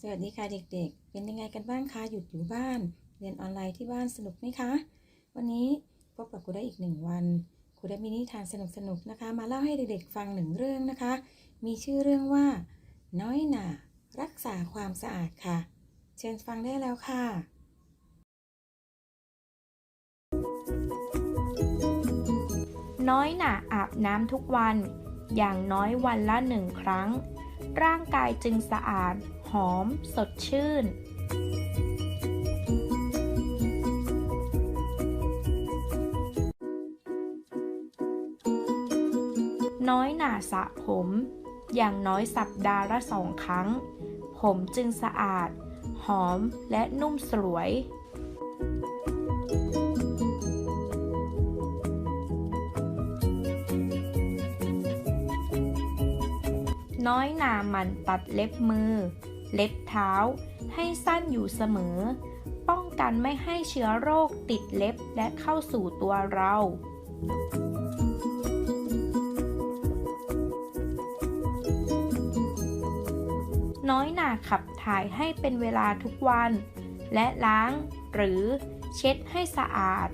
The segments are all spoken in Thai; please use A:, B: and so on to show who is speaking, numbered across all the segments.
A: สวัสดีค่ะเด็กๆ เป็นยังไงกันบ้างคะ หยุดอยู่บ้าน เรียนออนไลน์ที่บ้านสนุกไหมคะ วันนี้พบกับครูได้อีกหนึ่งวัน ครูได้มีนิทานสนุกๆนะคะ มาเล่าให้เด็กๆฟังหนึ่งเรื่องนะคะ มีชื่อเรื่องว่า น้อยหนารักษาความสะอาดค่ะ เชิญฟังได้แล้วค่ะ
B: น้อยหนาอาบน้ำทุกวัน อย่างน้อยวันละหนึ่งครั้ง ร่างกายจึงสะอาด หอมสดชื่น น้อยหนาสระผม อย่างน้อยสัปดาห์ละสองครั้ง ผมจึงสะอาด หอมและนุ่มสลวยน้อยหนาหมันตัดเล็บมือ เล็บเท้า ให้สั้นอยู่เสมอ ป้องกันไม่ให้เชื้อโรคติดเล็บและเข้าสู่ตัวเรา น้อยหนาขับถ่ายให้เป็นเวลาทุกวัน และล้างหรือเช็ดให้สะอาด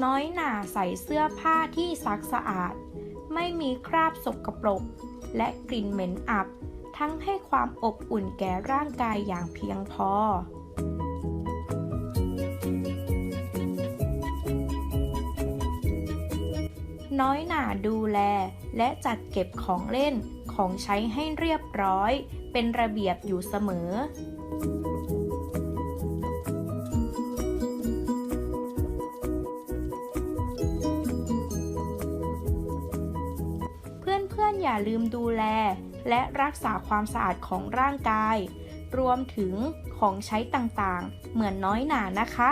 B: น้อยหน่าใส่เสื้อผ้าที่ซักสะอาด ไม่มีคราบสกปรก และกลิ่นเหม็นอับ ทั้งให้ความอบอุ่นแก่ร่างกายอย่างเพียงพอ น้อยหนาดูแลและจัดเก็บของเล่นของใช้ให้เรียบร้อย เป็นระเบียบอยู่เสมอ อย่าลืมดูแล และรักษาความสะอาดของร่างกาย รวมถึงของใช้ต่างๆ เหมือนน้อยหนานะคะ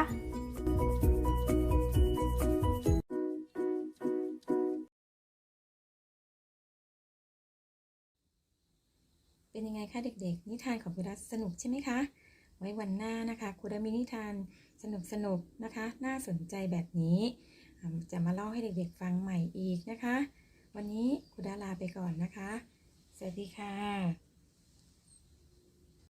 A: เป็นยังไงคะเด็กๆ นิทานของครูดัสสนุกใช่ไหมคะ ไว้วันหน้านะคะครูดัมีนิทานสนุกๆนะคะ น่าสนใจแบบนี้ จะมาเล่าให้เด็กๆฟังใหม่อีกนะคะ วันนี้คุณดาลาไปก่อนนะคะ สวัสดีค่ะ